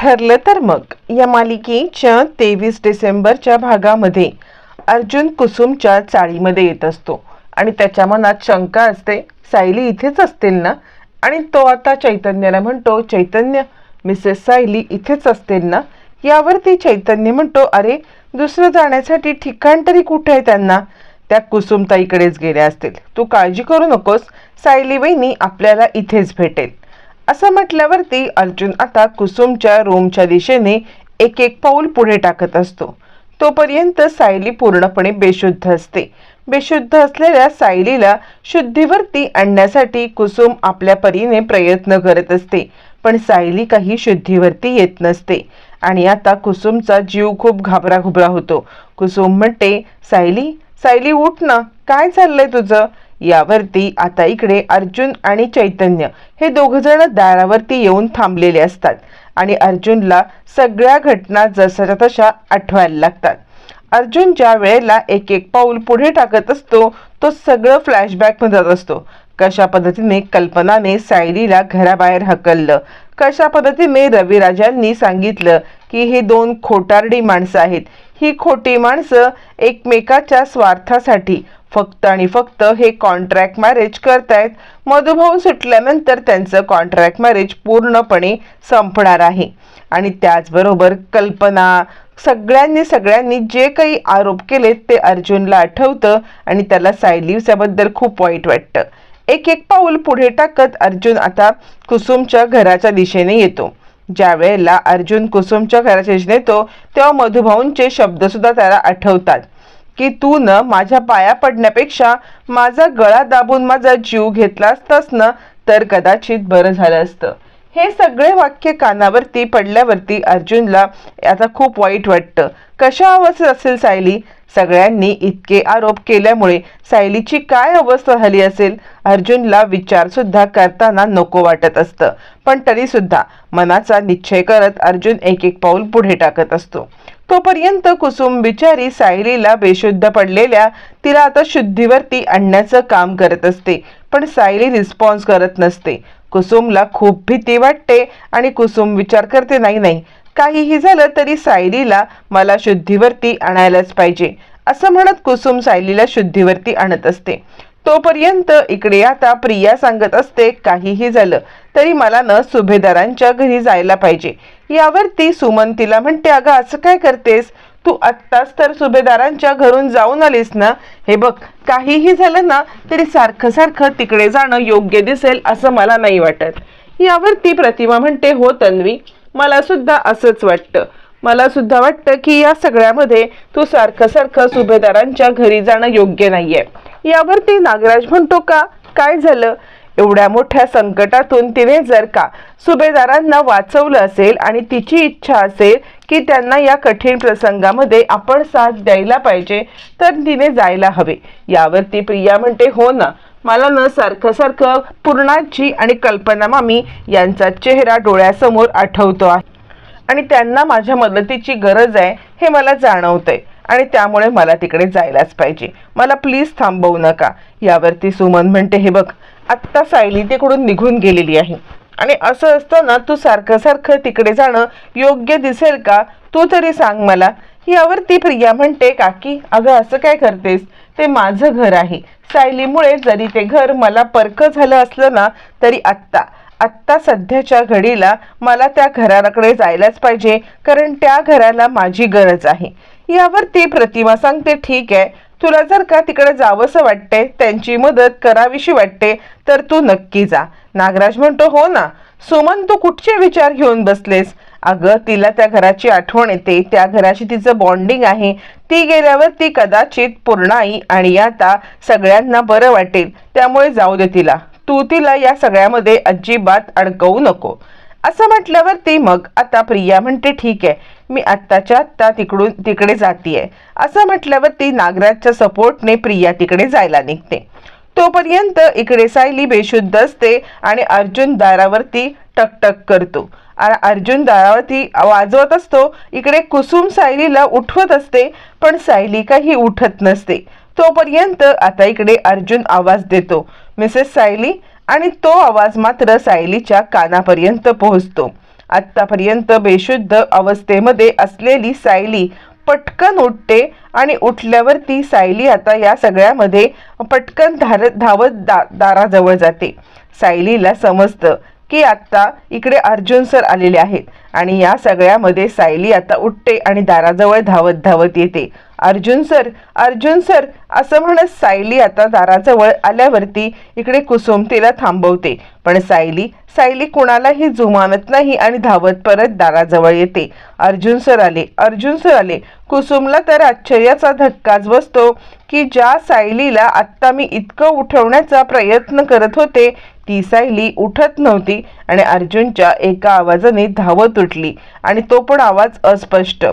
ठरलं तर मग. या मालिकेच्या तेवीस डिसेंबरच्या भागामध्ये अर्जुन कुसुमच्या चाळीमध्ये येत असतो आणि त्याच्या मनात शंका असते सायली इथेच असतील ना? आणि तो आता चैतन्याला म्हणतो चैतन्य मिसेस सायली इथेच असतील ना? यावरती चैतन्य म्हणतो अरे दुसरं जाण्यासाठी ठिकाण तरी कुठे आहे त्यांना? त्या कुसुमताईकडेच गेल्या असतील. तू काळजी करू नकोस. सायली बहिणी आपल्याला इथेच भेटेल. असं म्हटल्यावरती अर्जुन आता कुसुमच्या रूमच्या दिशेने एक एक पाऊल पुढे टाकत असतो. तोपर्यंत सायली पूर्णपणे बेशुद्ध असते. बेशुद्ध असलेल्या सायलीला शुद्धीवरती आणण्यासाठी कुसुम आपल्या परीने प्रयत्न करत असते पण सायली काही शुद्धीवरती येत नसते. आणि आता कुसुमचा जीव खूप घाबराघुबरा होतो. कुसुम म्हणते सायली सायली उठ ना काय चाललंय तुझं? यावरती आता इकडे अर्जुन आणि चैतन्य हे दोघजण दारावरती येऊन थांबलेले असतात आणि अर्जुनला सगळ्या घटना जशाच्या तशा आठवायला लागतात. अर्जुन ज्या वेळेला एक एक पाऊल पुढे टाकत असतो तो सगळं फ्लॅशबॅकमध्ये जात असतो. कशा पद्धतीने कल्पनाने सायलीला घराबाहेर हकललं कशा पद्धतीने रविराजांनी सांगितलं की हे दोन खोटारडी माणसं आहेत? ही खोटी माणसं एकमेकाच्या स्वार्थासाठी फक्त आणि फक्त हे कॉन्ट्रॅक्ट मॅरेज करतायत. मधुभाऊ सुटल्यानंतर त्यांचं कॉन्ट्रॅक्ट मॅरेज पूर्णपणे संपणार आहे. आणि त्याचबरोबर कल्पना सगळ्यांनी सगळ्यांनी जे काही आरोप केले ते अर्जुनला आठवतं आणि त्याला सायलीवच्याबद्दल खूप वाईट वाटतं. एक एक पाऊल पुढे टाकत अर्जुन आता कुसुमच्या घराच्या दिशेने येतो. ज्या वेळेला अर्जुन कुसुमच्या घराच्या दिशेने येतो तेव्हा मधुभाऊंचे शब्दसुद्धा त्याला आठवतात. की तू न माझ्या पाया पडण्यापेक्षा माझा गळा दाबून माझा जीव घेतला असतास ना तर कदाचित बरं झालं असतं. हे सगळे वाक्य कानावरती पडल्यावरती अर्जुनला आता खूप वाईट वाटतं. कशा अवस्थेत असेल सायली? सगळ्यांनी इतके आरोप केल्यामुळे सायलीची काय अवस्था झाली असेल अर्जुनला विचार सुद्धा करताना नको वाटत असतं. पण तरी सुद्धा मनाचा निश्चय करत अर्जुन एक एक पाऊल पुढे टाकत असतो. तोपर्यंत कुसुम बिचारी सायलीला बेशुद्ध पडलेल्या तिला आता शुद्धीवरती आणण्याचं काम करत असते पण सायली रिस्पॉन्स करत नसते. कुसुमला खूप भीती वाटते आणि कुसुम विचार करते नाही नाही काहीही झालं तरी सायलीला मला शुद्धीवरती आणायलाच पाहिजे असं म्हणत कुसुम सायलीला शुद्धीवरती आणत असते. तोपर्यंत इकडे आता प्रिया सांगत असते काहीही झालं तरी मला न सुभेदारांच्या घरी जायला पाहिजे. यावरती सुमन तिला म्हणते अगं असं काय करतेस? तू आत्ताच तर सुभेदारांच्या घरून जाऊन आलीस ना? हे बघ काहीही झालं ना तरी सारखं सारखं तिकडे जाणं योग्य दिसेल असं मला नाही वाटत. यावरती प्रतिमा म्हणते हो तन्वी मला सुद्धा असंच वाटतं. मला सुद्धा वाटतं की या सगळ्यामध्ये तू सारखं सारखं सुभेदारांच्या घरी जाणं योग्य नाहीये. यावरती नागराज म्हणतो का? काय झालं? एवढ्या मोठ्या संकटातून तिने जर का सुभेदारांना वाचवलं असेल आणि तिची इच्छा असेल की त्यांना या कठीण प्रसंगामध्ये आपण साथ द्यायला पाहिजे तर तिने जायला हवे. यावरती प्रिया म्हणते हो ना मला न सारखं सारखं पूर्णाची आणि कल्पना मामी यांचा चेहरा डोळ्यासमोर आठवतो आहे. आणि त्यांना माझ्या मदतीची गरज आहे हे मला जाणवतंय. आणि त्यामुळे मला तिकडे जायलाच पाहिजे. मला प्लीज थांबवू नका. यावरती सुमन म्हणते हे बघ आत्ता सायली तिकडून निघून गेलेली आहे. आणि असं असतं ना तू सारखं सारखं तिकडे जाणं योग्य दिसेल का? तू तरी सांग मला. यावरती प्रिया म्हणते काकी अगं असं काय करतेस? ते माझं घर आहे. सायलीमुळे जरी ते घर मला परक झालं असलं ना तरी आत्ता आत्ता सध्याच्या घडीला मला त्या घराकडे जायलाच पाहिजे कारण त्या घराला माझी गरज आहे. यावरती प्रतिमा सांगते ठीक आहे तुला जर का तिकडे जावंसं वाटते त्यांची मदत करावीशी वाटते तर तू नक्की जा. नागराज म्हणतो हो ना. सुमन तू कुठचे विचार घेऊन बसलेस? अगं तिला त्या घराची आठवण येते. त्या घराशी तिचं बॉन्डिंग आहे. ती गेल्यावर ती कदाचित पूर्णाई आणि आता सगळ्यांना बरं वाटेल. त्यामुळे जाऊ दे तिला. तू तिला या सगळ्यामध्ये अजिबात अडकवू नको. असं म्हटल्यावर ती मग आता प्रिया म्हणते ठीक आहे. मी आत्ताच्या आत्ता तिकडून तिकडे जातीये. असं म्हटल्यावर ती नागराजच्या सपोर्टने प्रिया तिकडे जायला निघते. तोपर्यंत इकडे सायली बेशुद्ध असते आणि अर्जुन दारावरती टकटक करतो. अर्जुन दारावरती वाजवत असतो. इकडे कुसुम सायलीला उठवत असते पण सायली काही उठत नसते. तोपर्यंत आता इकडे अर्जुन आवाज देतो. मिसेस सायली? आणि तो आवाज मात्र सायलीच्या कानापर्यंत पोहोचतो. आत्तापर्यंत बेशुद्ध अवस्थेमध्ये असलेली सायली पटकन उठते आणि उठल्यावरती सायली आता या सगळ्यामध्ये पटकन धार धावत दा दाराजवळ जाते. सायलीला समजतं की आत्ता इकडे अर्जुन सर आलेले आहेत. आणि या सगळ्यामध्ये सायली आता उठते आणि दाराजवळ धावत धावत येते. अर्जुन सर अर्जुन सर असं म्हणत सायली आता दाराजवळ आल्यावरती इकडे कुसुम तिला थांबवते. पण सायली सायली कुणालाही जुमानत नाही आणि धावत परत दाराजवळ येते. अर्जुन सर आले अर्जुन सर आले. कुसुमला तर आश्चर्याचा धक्काच बसतो की ज्या सायलीला आत्ता मी इतकं उठवण्याचा प्रयत्न करत होते ती सायली उठत नव्हती आणि अर्जुनच्या एका आवाजाने धावत उठली आणि तो पण आवाज अस्पष्ट.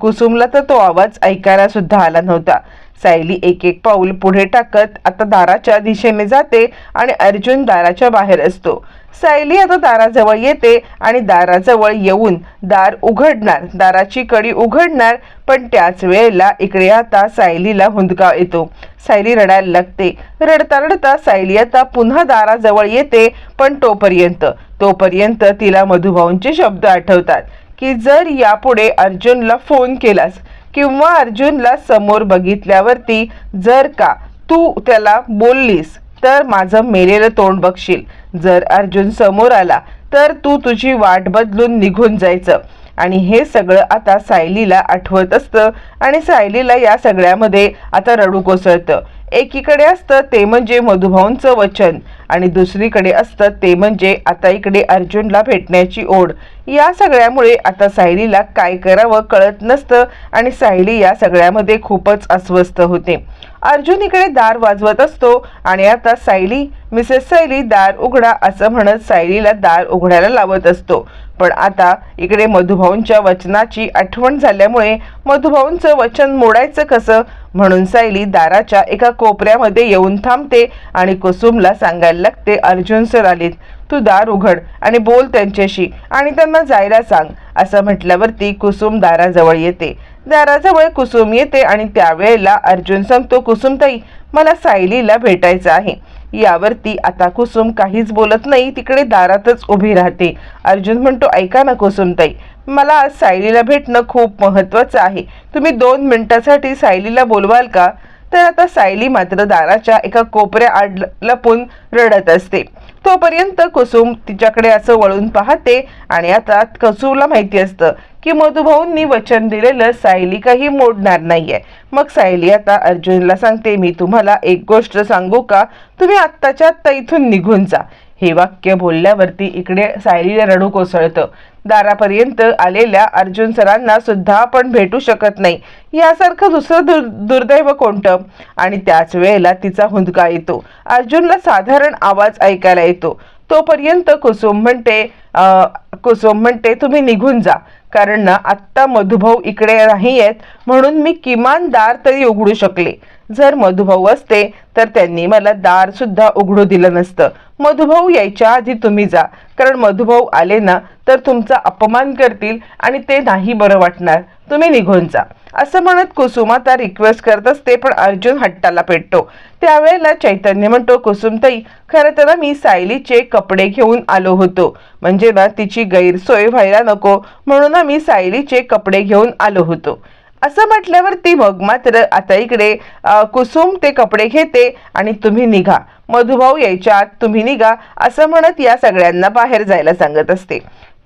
कुसुमला तर तो आवाज ऐकायला सुद्धा आला नव्हता. सायली एक एक पाऊल पुढे टाकत आता दाराच्या दिशेने जाते आणि अर्जुन दाराच्या बाहेर असतो. सायली आता दाराजवळ येते आणि दाराजवळ येऊन दार उघडणार. दाराची कडी उघडणार पण त्याच वेळेला इकडे आता सायलीला हुंदका येतो. सायली रडायला लागते. रडता रडता सायली आता पुन्हा दाराजवळ येते पण तोपर्यंत तोपर्यंत तिला मधुभाऊंचे शब्द आठवतात की जर यापुढे अर्जुनला फोन केलास किंवा अर्जुनला समोर बघितल्यावरती जर का तू त्याला बोललीस तर माझं मेलेलं तोंड बघशील. जर अर्जुन समोर आला तर तू तुझी वाट बदलून निघून जायचं. आणि हे सगळं आता सायलीला आठवत असतं आणि सायलीला या सगळ्यामध्ये आता रडू कोसळतं. एकीकडे असतं ते म्हणजे मधुभाऊंचं वचन आणि दुसरीकडे असतं ते म्हणजे आता इकडे अर्जुनला भेटण्याची ओढ. या सगळ्यामुळे आता सायलीला काय करावं कळत नसतं आणि सायली या सगळ्यामध्ये खूपच अस्वस्थ होते. अर्जुन इकडे दार वाजवत असतो आणि आता सायली मिसेस सायली दार उघडा असं म्हणत सायलीला दार उघडायला लावत असतो. पण आता इकडे मधुभाऊंच्या वचनाची आठवण झाल्यामुळे मधुभाऊंचं वचन मोडायचं कसं म्हणून सायली दाराच्या एका कोपऱ्यामध्ये येऊन थांबते आणि कुसुमला सांगायला लागते अर्जुन सर आलीत. तू दार उघड आणि बोल त्यांच्याशी आणि त्यांना जायला सांग असं म्हटल्यावरती कुसुम दाराजवळ येते. दाराजवळ कुसुम येते आणि त्यावेळेला अर्जुन सांगतो कुसुमताई मला सायलीला भेटायचं आहे. यावरती आता कुसुम काहीच बोलत नाही तिकडे दारातच उभी राहते. अर्जुन म्हणतो ऐका ना कुसुमताई मला आज सायलीला भेटणं खूप महत्त्वाचं आहे. तुम्ही दोन मिनिटासाठी सायलीला बोलवाल का? तर आता सायली मात्र दाराच्या एका कोपऱ्या आड लपून रडत असते. तोपर्यंत कुसुम तिच्याकडे असं वळून पाहते आणि आता कुसुमला माहिती असतं की मधुभाऊंनी वचन दिलेलं सायली काही मोडणार नाहीये. मग सायली आता अर्जुनला सांगते मी तुम्हाला एक गोष्ट सांगू का? तुम्ही आत्ताच्या आत्ता इथून निघून जा. हे वाक्य बोलल्यावरती इकडे सायलीला रडू कोसळतं. दारापर्यंत आलेल्या अर्जुन सरांना सुद्धा आपण भेटू शकत नाही. यासारखं दुसरं दुर् दुर्दैव कोणतं? आणि त्याच वेळेला तिचा हुंदका येतो. अर्जुनला साधारण आवाज ऐकायला येतो. तोपर्यंत कुसुम म्हणते कुसुम म्हणते तुम्ही निघून जा. कारण ना आत्ता मधुभाऊ इकडे नाही आहेत म्हणून मी किमान दार तरी उघडू शकले. जर मधुभाऊ असते तर त्यांनी मला दार सुद्धा उघडू दिलं नसतं. मधुभाऊ यायच्या आधी तुम्ही जा. कारण मधुभाऊ आले ना तर तुमचा अपमान करतील आणि ते नाही बरं वाटणार. तुम्ही निघून जा. असं म्हणत कुसुमाता रिक्वेस्ट करत असते पण अर्जुन हट्टाला पेटतो. त्यावेळेला चैतन्य म्हणतो कुसुमताई खरं तर मी सायलीचे कपडे घेऊन आलो होतो. म्हणजे ना तिची गैरसोय व्हायला नको. म्हणून मी सायलीचे कपडे घेऊन आलो होतो. असं म्हटल्यावरती मग मात्र आता इकडे कुसुम ते कपडे घेते आणि तुम्ही निघा. मधुभाऊ यायच्या आत तुम्ही निघा. असं म्हणत या सगळ्यांना बाहेर जायला सांगत असते.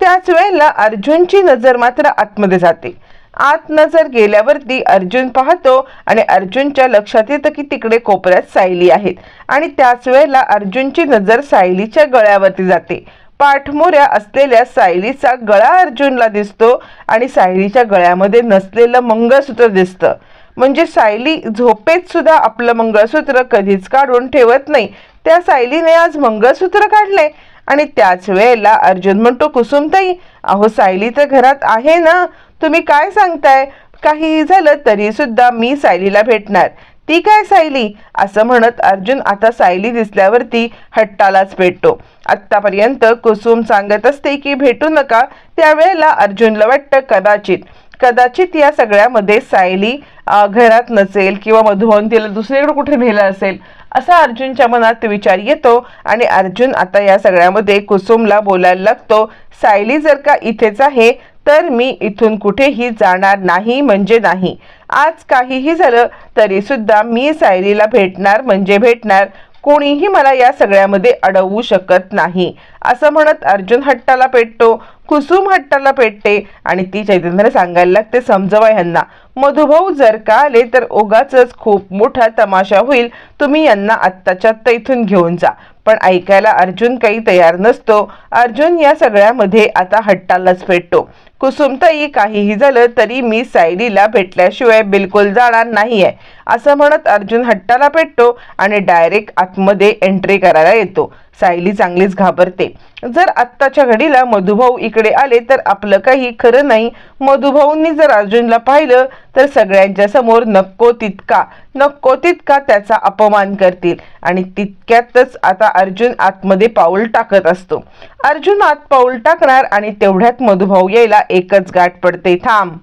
त्याच वेळेला अर्जुनची नजर मात्र आतमध्ये जाते. आत नजर गेल्यावरती अर्जुन पाहतो आणि अर्जुनच्या लक्षात येतं की तिकडे कोपऱ्यात सायली आहेत. आणि त्याच वेळेला अर्जुनची नजर सायलीच्या गळ्यावरती जाते. पाठमोऱ्या असलेल्या सायलीचा गळा अर्जुनला दिसतो आणि सायलीच्या गळ्यामध्ये नसलेलं मंगळसूत्र दिसतं. म्हणजे सायली झोपेत सुद्धा आपलं मंगळसूत्र कधीच काढून ठेवत नाही. त्या सायलीने आज मंगळसूत्र काढले आणि त्याच वेळेला अर्जुन म्हणतो कुसुमताई अहो सायली तर घरात आहे ना. तुम्ही काय सांगताय? काही झालं तरी सुद्धा मी सायलीला भेटणार. ती काय सायली? असं म्हणत अर्जुन आता सायली दिसल्यावरती हट्टालाच भेटतो आत्तापर्यंत कुसुम सांगत असते की भेटू नका. त्यावेळेला अर्जुनला वाटतं कदाचित कदाचित या सगळ्यामध्ये सायली घरात नसेल किंवा मधुवन तिला दुसरीकडे कुठे नेलं असेल. असा अर्जुनच्या मनात विचार येतो आणि अर्जुन आता या सगळ्यामध्ये कुसुमला बोलायला लागतो सायली जर का इथेच आहे तर मी इथून कुठेही जाणार नाही म्हणजे नाही. आज काहीही झालं तरी सुद्धा मी सायलीला भेटणार म्हणजे भेटणार. कोणीही मला या सगळ्यामध्ये अडवू शकत नाही. असं म्हणत अर्जुन हट्टाला पेटतो कुसुम हट्टाला पेटते आणि ती चैतन्य सांगायला लागते समजवा ह्यांना मधुभाऊ जर का आले तर ओगाच खूप मोठा तमाशा होईल. तुम्ही यांना आत्ताच्या आत्ता इथून घेऊन जा. पण ऐकायला अर्जुन काही तयार नसतो. अर्जुन या सगळ्यामध्ये आता हट्टालाच पेटतो कुसुमताई काहीही झालं तरी मी सायलीला भेटल्याशिवाय बिलकुल जाणार नाही आहे असं म्हणत अर्जुन हट्टाला पेटतो आणि डायरेक्ट आतमध्ये एंट्री करायला येतो. सायली चांगलीच घाबरते. जर आत्ताच्या घडीला मधुभाऊ इकडे आले तर आपलं काही खरं नाही. मधुभाऊंनी जर अर्जुनला पाहिलं तर सगळ्यांच्या समोर नको तितका नको तितका त्याचा अपमान करतील. आणि तितक्यातच आता अर्जुन आतमध्ये पाऊल टाकत असतो. अर्जुन आत पाऊल टाकणार आणि तेवढ्यात मधुभाऊ यायला एकच गाठ पडते. थांब.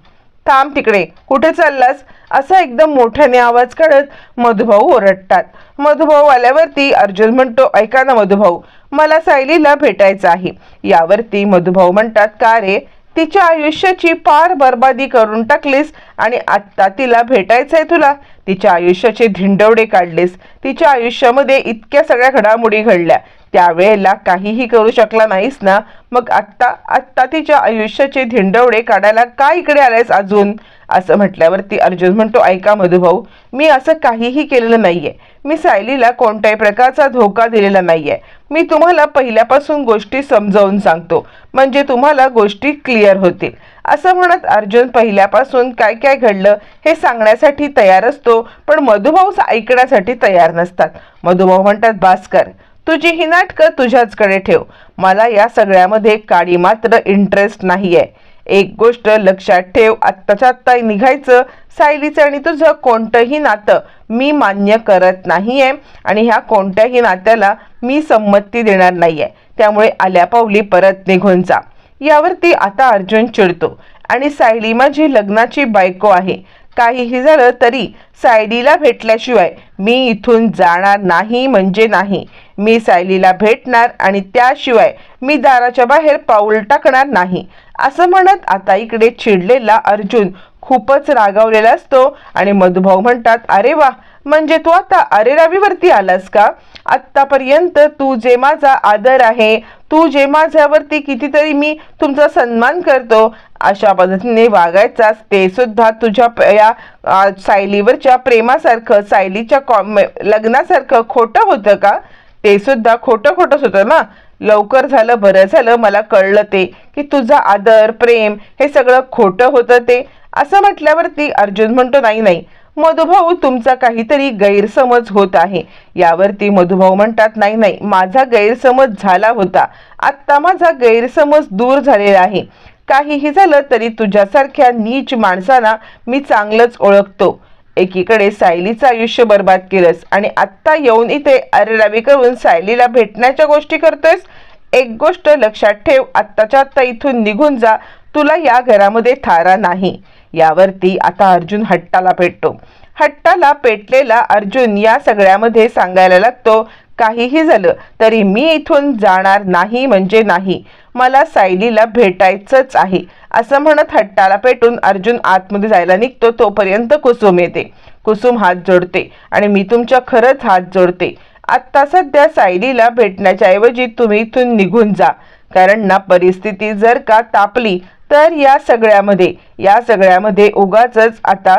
थांब तिकडे. कुठे चाललास? असा एकदम मोठ्याने आवाज काढत मधुभाऊ ओरडतात. मधुभाऊ आल्यावरती अर्जुन म्हणतो ऐका ना मधुभाऊ मला सायलीला भेटायचं आहे. यावरती मधुभाऊ म्हणतात का रे? तिच्या आयुष्याची पार बर्बादी करून टाकलीस आणि आत्ता तिला भेटायचंय तुला. तिच्या आयुष्याचे धिंडवडे काढलेस. तिच्या आयुष्यामध्ये इतक्या सगळ्या घडामोडी घडल्या. त्यावेळेला काहीही करू शकला नाहीस ना. मग आत्ता आत्ता तिच्या आयुष्याचे धिंडवडे काढायला का इकडे आलायस अजून? असं म्हटल्यावरती अर्जुन म्हणतो ऐका मधुभाऊ मी असं काहीही केलेलं नाहीये. मी सायलीला कोणत्याही प्रकारचा धोका दिलेला नाहीये. मी तुम्हाला पहिल्यापासून गोष्टी समजावून सांगतो. म्हणजे तुम्हाला गोष्टी क्लिअर होतील. असं म्हणत अर्जुन पहिल्यापासून काय काय घडलं हे सांगण्यासाठी तयार असतो पण मधुभाऊ ऐकण्यासाठी तयार नसतात. मधुभाऊ म्हणतात भास्कर तुझी ही नाटकं तुझ्याचकडे ठेव. मला या सगळ्यामध्ये काळी मात्र इंटरेस्ट नाही आहे एक गोष्ट लक्षात ठेव आत्ताच्या आत्ता निघायचं सायलीचं आणि तुझं कोणतंही नातं मी मान्य करत नाही आहे आणि ह्या कोणत्याही नात्याला मी संमती देणार नाही आहे त्यामुळे आल्या पावली परत निघून जा. यावरती आता अर्जुन चिडतो आणि सायली माझी लग्नाची बायको आहे. काहीही झालं तरी सायलीला भेटल्याशिवाय मी इथून जाणार नाही म्हणजे नाही. मी सायलीला भेटणार आणि त्याशिवाय मी दाराच्या बाहेर पाऊल टाकणार नाही. असं म्हणत आता इकडे चिडलेला अर्जुन खूपच रागावलेला असतो आणि मधुभाऊ म्हणतात अरे वा म्हणजे तू आता अरे रावीवरती आलास का? आत्तापर्यंत तू जे माझा आदर आहे तू जे माझ्यावरती कितीतरी मी तुमचा सन्मान करतो अशा पद्धतीने वागायचास ते सुद्धा तुझ्या या सायलीवरच्या प्रेमासारखं सायलीच्या कॉम लग्नासारखं खोटं होतं का? ते सुद्धा खोटं खोटंच होतं ना? लवकर झालं बरं झालं मला कळलं ते की तुझा आदर प्रेम हे सगळं खोटं होतं ते. असं म्हटल्यावरती अर्जुन म्हणतो नाही नाही मधुभाऊ तुमचा काहीतरी गैरसमज होत आहे. यावरती मधुभाऊ म्हणतात नाही नाही माझा गैरसमज झाला होता. आत्ता माझा गैरसमज दूर झालेला आहे. काहीही झालं तरी तुझ्यासारख्या नीच माणसांना मी चांगलंच ओळखतो. एकीकडे सायलीचं आयुष्य बर्बाद केलंस आणि आत्ता येऊन इथे अरेरावी करून सायलीला भेटण्याच्या गोष्टी करतोयस एक गोष्ट लक्षात ठेव आत्ताच्या आत्ता इथून निघून जा तुला या घरामध्ये थारा नाही. यावरती आता अर्जुन हट्टाला पेटतो. हट्टाला पेटलेला अर्जुन या सगळ्यामध्ये सांगायला लागतो काहीही झालं तरी मी इथून जाणार नाही म्हणजे नाही. मला सायलीला भेटायचंच आहे. असं म्हणत हट्टाला पेटून अर्जुन आतमध्ये जायला निघतो. तोपर्यंत कुसुम येते. कुसुम हात जोडते आणि मी तुमच्या खरंच हात जोडते. आत्ता सध्या सायलीला भेटण्याच्या ऐवजी तुम्ही इथून निघून जा. कारण ना परिस्थिती जर का तापली तर या सगळ्यामध्ये या सगळ्यामध्ये उगाच आता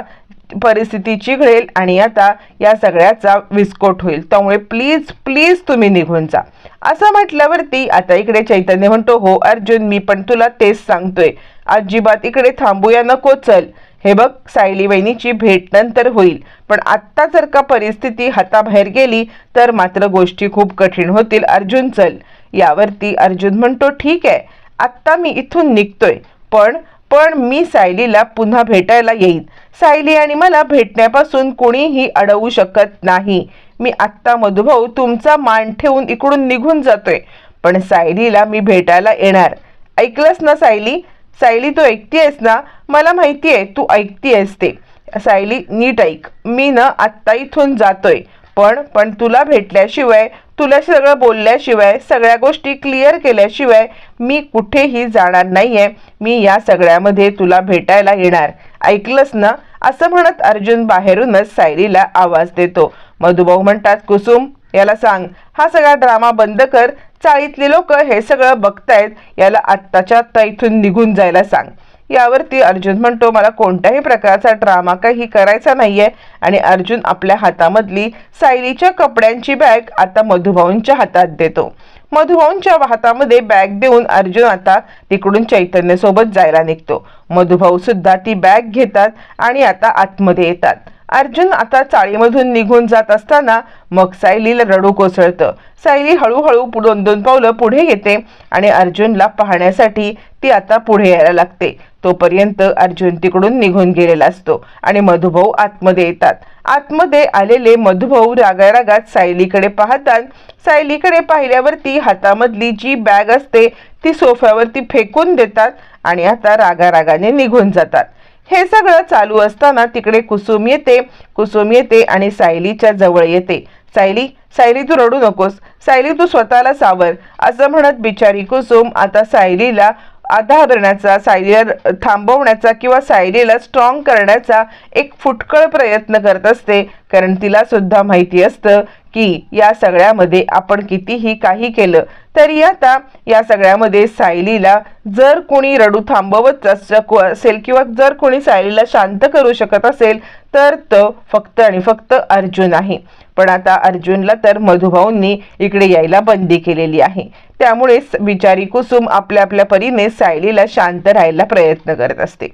परिस्थिती चिघळेल आणि आता या सगळ्याचा विस्फोट होईल. त्यामुळे प्लीज प्लीज तुम्ही निघून जा. असं म्हटल्यावरती आता इकडे चैतन्य म्हणतो हो अर्जुन मी पण तुला तेच सांगतोय. अजिबात इकडे थांबूया नको चल. हे बघ सायली वहिनीची भेट नंतर होईल. पण आत्ता जर का परिस्थिती हाताबाहेर गेली तर मात्र गोष्टी खूप कठीण होतील. अर्जुन चल. यावरती अर्जुन म्हणतो ठीक आहे. आत्ता मी इथून निघतोय. पण पण मी सायलीला पुन्हा भेटायला येईन. सायली आणि मला भेटण्यापासून कोणीही अडवू शकत नाही. मी आत्ता मधुभाऊ तुमचा मान ठेवून इकडून निघून जातोय. पण सायलीला मी भेटायला येणार. ऐकलंस ना सायली? सायली तू ऐकतीयस ना? मला माहिती आहे तू ऐकतीयस ते. सायली नीट ऐक. मी ना आत्ता इथून जातोय. पण पण तुला भेटल्याशिवाय तुला सगळं बोलल्याशिवाय सगळ्या गोष्टी क्लिअर केल्याशिवाय मी कुठेही जाणार नाही आहे मी या सगळ्यामध्ये तुला भेटायला येणार. ऐकलंस ना? असं म्हणत अर्जुन बाहेरूनच सायरीला आवाज देतो. मधुभाऊ म्हणतात कुसुम याला सांग. हा सगळा ड्रामा बंद कर. चाळीतले लोक हे सगळं बघतायत. याला आत्ताच्या आत्ता इथून निघून जायला सांग. यावरती अर्जुन म्हणतो मला कोणत्याही प्रकारचा ड्रामा काही करायचा नाहीये. आणि अर्जुन आपल्या हातामधली सायलीच्या कपड्यांची बॅग आता मधुभाऊंच्या हातात देतो. मधुभाऊंच्या हातामध्ये बॅग देऊन अर्जुन आता तिकडून चैतन्यसोबत जायला निघतो. मधुभाऊ सुद्धा ती बॅग घेतात आणि आता आतमध्ये येतात. अर्जुन आता चाळीमधून निघून जात असताना मग सायलीला रडू कोसळतं. सायली हळूहळू दोन दोन पावलं पुढे येते आणि अर्जुनला पाहण्यासाठी ती आता पुढे यायला लागते. तोपर्यंत अर्जुन तिकडून निघून गेलेला असतो आणि मधुभाऊ आतमध्ये येतात. आतमध्ये आलेले मधुभाऊ रागारागात सायलीकडे पाहतात. सायलीकडे पाहिल्यावरती हातामधली जी बॅग असते ती सोफ्यावरती फेकून देतात आणि आता रागारागाने निघून जातात. हे सगळं चालू असताना तिकडे कुसुम येते. कुसुम येते आणि सायलीच्या जवळ येते. सायली सायली तू रडू नकोस. सायली तू स्वतःला सावर. असं म्हणत बिचारी कुसुम आता सायलीला आधारण्याचा सायलीला थांबवण्याचा किंवा सायलीला स्ट्रॉंग करण्याचा एक फुटकळ प्रयत्न करत असते कारण तिला सुद्धा माहिती असतं की या सगळ्यामध्ये आपण कितीही काही केलं तरी आता या सगळ्यामध्ये सायलीला जर कोणी रडू थांबवत असेल किंवा जर कोणी सायलीला शांत करू शकत असेल तर तो फक्त आणि फक्त अर्जुन आहे. पण आता अर्जुनला तर मधुभाऊंनी इकडे यायला बंदी केलेली आहे. त्यामुळे बिचारी कुसुम आपल्या आपल्या परीने सायलीला शांत राहायला प्रयत्न करत असते.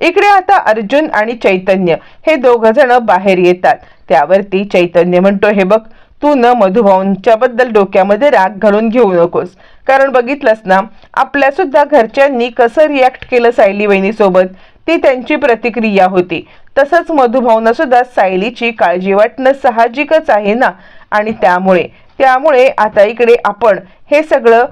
इकडे आता अर्जुन आणि चैतन्य हे दोघ जण बाहेर येतात. त्यावरती चैतन्य म्हणतो हे बघ तू न मधुभाऊंच्या बद्दल डोक्यामध्ये राग घालून घेऊ नकोस. कारण बघितलंस ना आपल्या सुद्धा घरच्यांनी कसं रिॲक्ट केलं सायली वहिनीसोबत? ती त्यांची प्रतिक्रिया होती. तसंच मधुभाऊंना सुद्धा सायलीची काळजी वाटणं साहजिकच आहे ना? आणि त्यामुळे त्यामुळे आता इकडे आपण हे सगळं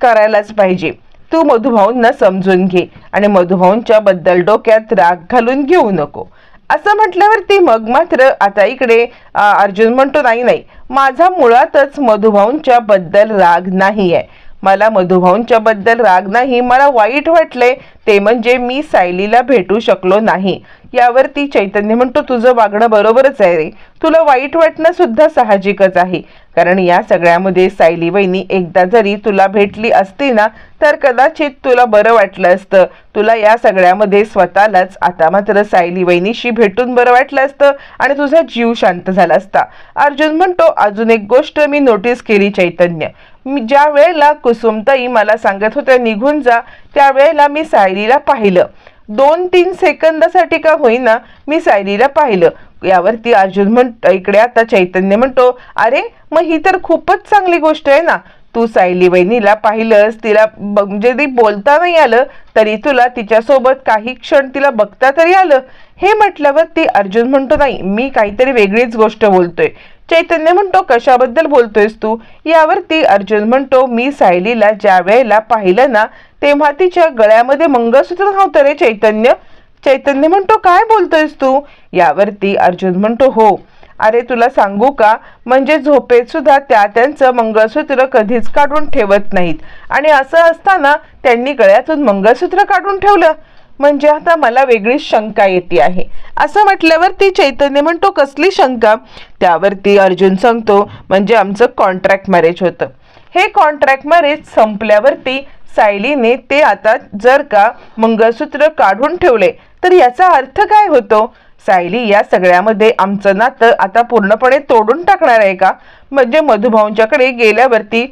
करायलाच पाहिजे. तू मधुभाऊंना समजून घे आणि मधुभाऊंच्या बद्दल डोक्यात राग घालून घेऊ नको. असं म्हटल्यावरती मग मात्र आता इकडे अर्जुन म्हणतो नाही नाही माझा मुळातच मधुभाऊंच्या बद्दल राग नाही आहे मला मधुभाऊंच्या बद्दल राग नाही. मला वाईट वाटले ते म्हणजे मी सायलीला भेटू शकलो नाही. यावरती चैतन्य म्हणतो तुझं वागणं बरोबरच आहे रे. तुला वाईट वाटणं सुद्धा साहजिकच आहे. कारण या सगळ्यामध्ये सायली वहिनी एकदा जरी तुला भेटली असती ना तर कदाचित तुला बरं वाटलं असतं. तुला या सगळ्यामध्ये स्वतःलाच आता मात्र सायली वहिनीशी भेटून बरं वाटलं असतं आणि तुझा जीव शांत झाला असता. अर्जुन म्हणतो अजून एक गोष्ट मी नोटीस केली चैतन्य. मी ज्या वेळेला कुसुमताई मला सांगत होत्या निघून जा. त्यावेळेला मी सायली सायरीला पाहिलं. दोन तीन सेकंदासाठी का होईना मी सायलीला पाहिलं. यावरती अर्जुन म्हणत इकडे आता चैतन्य म्हणतो अरे मग ही तर खूपच चांगली गोष्ट आहे ना. तू सायली बहिणीला पाहिलंस तिला म्हणजे ती बोलता नाही आलं तरी तुला तिच्यासोबत काही क्षण तिला बघता तरी आलं. हे म्हटल्यावर ती अर्जुन म्हणतो नाही मी काहीतरी वेगळीच गोष्ट बोलतोय. चैतन्य म्हणतो कशाबद्दल बोलतोयस तू? यावरती अर्जुन म्हणतो मी सायलीला ज्या वेळेला पाहिलं ना तेव्हा तिच्या गळ्यामध्ये मंगळसूत्र नव्हतं रे चैतन्य. चैतन्य म्हणतो काय बोलतोयस तू? यावरती अर्जुन म्हणतो हो. अरे तुला सांगू का? म्हणजे झोपेत सुद्धा त्या त्यांचं मंगळसूत्र कधीच काढून ठेवत नाहीत. आणि असं असताना त्यांनी गळ्यातून मंगळसूत्र काढून ठेवलं. म्हणजे आता मला वेगळीच शंका येते आहे. असं म्हटल्यावरती चैतन्य म्हणतो कसली शंका? त्यावरती अर्जुन सांगतो म्हणजे आमचं कॉन्ट्रॅक्ट मॅरेज होतं. हे कॉन्ट्रॅक्ट मॅरेज संपल्यावरती सायलीने ते आता जर का मंगळसूत्र काढून ठेवले तर याचा अर्थ काय होतो? सायली या सगळ्यामध्ये आमचं नातं आता पूर्णपणे तोडून टाकणार आहे का? म्हणजे मधुभाऊंच्याकडे गेल्यावरती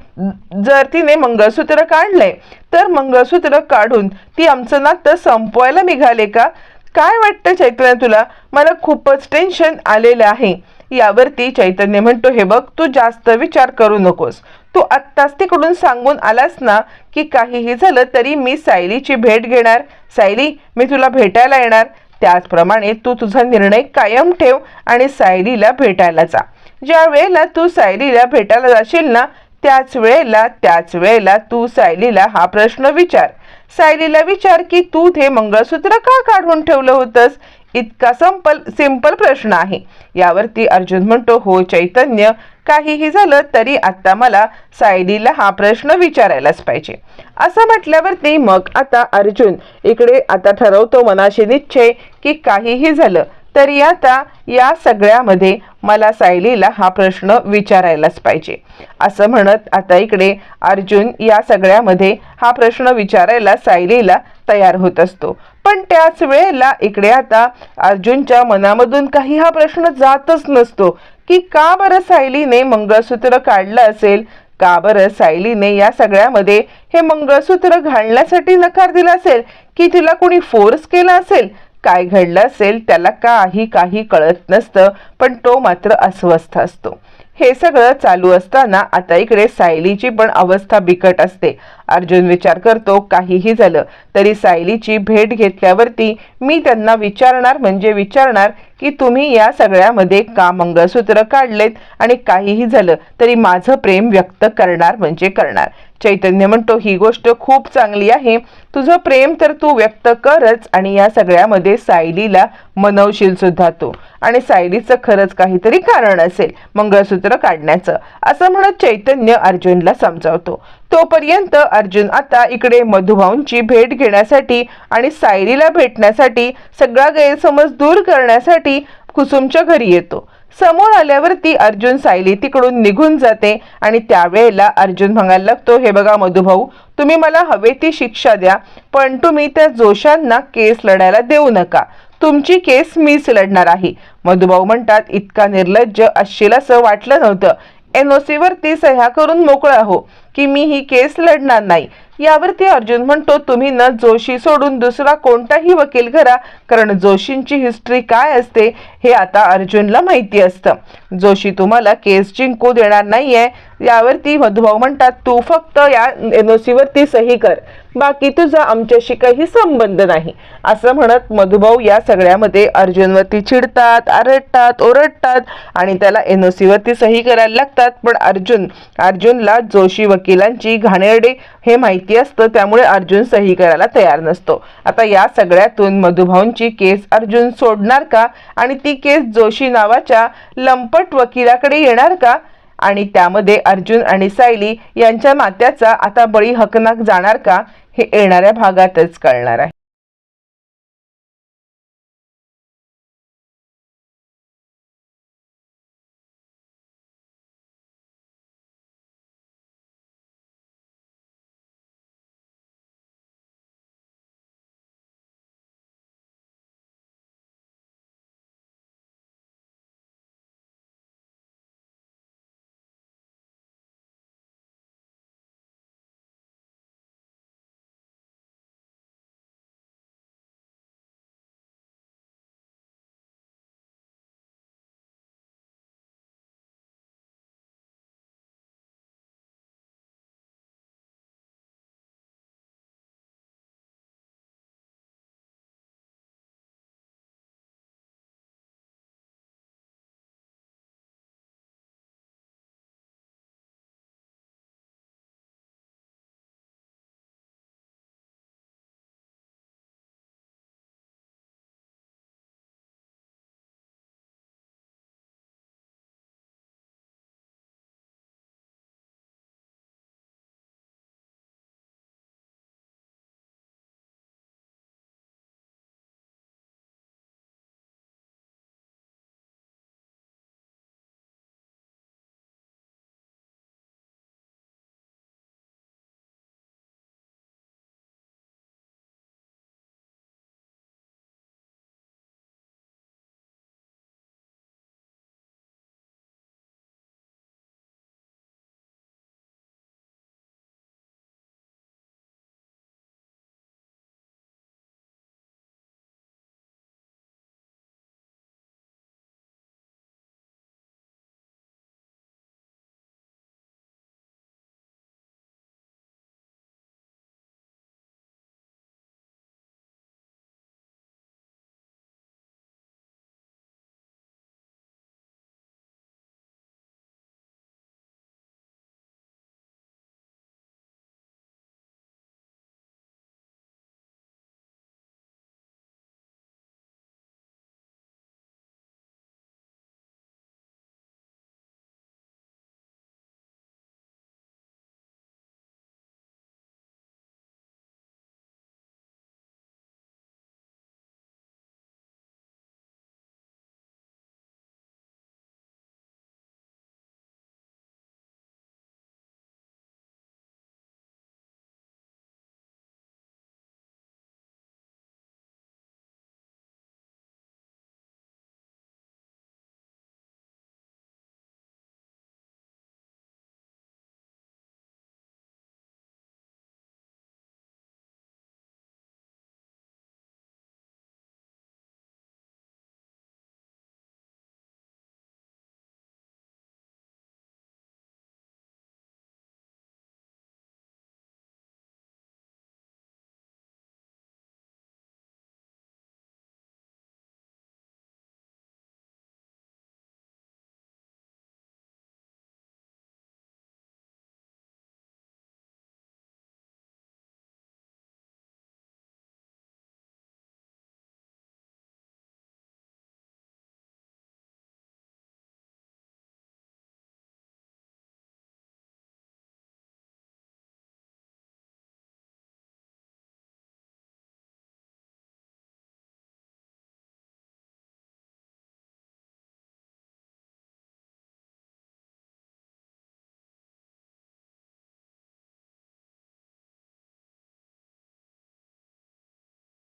जर तिने मंगळसूत्र काढलंय तर मंगळसूत्र काढून ती आमचं नातं संपवायला निघाले का? काय वाटतं चैतन्य तुला? मला खूपच टेन्शन आलेलं आहे. यावरती चैतन्य म्हणतो हे बघ तू जास्त विचार करू नकोस. तू आत्ताच तिकडून सांगून आलास ना की काहीही झालं तरी मी सायलीची भेट घेणार. सायली मी तुला भेटायला येणार. त्याचप्रमाणे तू तुझा निर्णय कायम ठेव आणि सायलीला भेटायला जा. ज्या वेळेला तू सायलीला भेटायला जाशील ना त्याच वेळेला त्याच वेळेला तू सायलीला हा प्रश्न विचार. सायलीला विचार की तू ते मंगळसूत्र का काढून ठेवलं होतंस? इतका संपल सिंपल प्रश्न आहे. यावरती अर्जुन म्हणतो हो चैतन्य काहीही झालं तरी आता मला सायलीला हा प्रश्न विचारायलाच पाहिजे. असं म्हटल्यावरती मग आता अर्जुन इकडे आता ठरवतो मनाशी निश्चय की काहीही झालं तरी आता या सगळ्यामध्ये मला सायलीला हा प्रश्न विचारायलाच पाहिजे. असं म्हणत आता इकडे अर्जुन या सगळ्यामध्ये हा प्रश्न विचारायला सायलीला तयार होत असतो. पण त्याच वेळेला इकडे आता अर्जुनच्या मनामधून काही हा प्रश्न जातच नसतो. की का बरं सायलीने मंगळसूत्र काढलं असेल? का बरं सायलीने या सगळ्यामध्ये हे मंगळसूत्र घालण्यासाठी नकार दिला असेल? की तिला कोणी फोर्स केला असेल? काय घडलं असेल? त्याला काही काही कळत नसतं पण तो मात्र अस्वस्थ असतो. हे सगळं चालू असताना आता इकडे सायलीची पण अवस्था बिकट असते. अर्जुन विचार करतो काहीही झालं तरी सायलीची भेट घेतल्यावरती मी त्यांना विचारणार म्हणजे विचारणार की तुम्ही या सगळ्यामध्ये का मंगळसूत्र काढलेत आणि काहीही झालं तरी माझं प्रेम व्यक्त करणार म्हणजे करणार. चैतन्य म्हणतो ही गोष्ट खूप चांगली आहे. तुझं प्रेम तर तू व्यक्त करच आणि या सगळ्यामध्ये सायलीला मनवशील सुद्धा तू. आणि सायलीचं खरंच काहीतरी कारण असेल मंगळसूत्र काढण्याचं. असं म्हणत चैतन्य अर्जुनला समजावतो. तोपर्यंत अर्जुन आता इकडे मधुभाऊंची भेट घेण्यासाठी आणि सायलीला भेटण्यासाठी सगळा गैरसमज दूर करण्यासाठी कुसुमच्या घरी येतो. समोर आल्यावरती अर्जुन सायली तिकडून निघून जाते आणि त्यावेळेला अर्जुन म्हणायला लागतो हे बघा मधुभाऊ तुम्ही मला हवे ती शिक्षा द्या पण तुम्ही त्या जोशांना केस लढायला देऊ नका. तुमची केस मीच लढणार आहे. मधुभाऊ म्हणतात इतका निर्लज्ज असशील असं वाटलं नव्हतं. एनओसी वरती सह्या करून मोकळा हो की मी ही केस लढणार नाही. यावरती अर्जुन म्हणतो तुम्ही न जोशी सोडून दुसरा कोणताही वकील करा कारण जोशींची हिस्ट्री काय असते हे आता अर्जुनला माहिती असतं. जोशी तुम्हाला केस जिंकू देणार नाहीये. यावरती मधुभाऊ म्हणतात तू फक्त या एन ओ सीवरती सही कर. बाकी तुझा आमच्याशी काही संबंध नाही. असं म्हणत मधुभाऊ या सगळ्यामध्ये अर्जुनवरती चिडतात आरडतात ओरडतात आणि त्याला एन ओ सीवरती सही करायला लागतात. पण अर्जुन अर्जुनला जोशी वकील वकिलांची घाणेरडे हे माहिती असतं त्यामुळे अर्जुन सही करायला तयार नसतो. आता या सगळ्यातून मधुभाऊंची केस अर्जुन सोडणार का? आणि ती केस जोशी नावाच्या लंपट वकिलाकडे येणार का? आणि त्यामध्ये अर्जुन आणि सायली यांच्या नात्याचा आता बळी हकनाक जाणार का? हे येणाऱ्या भागातच कळणार आहे.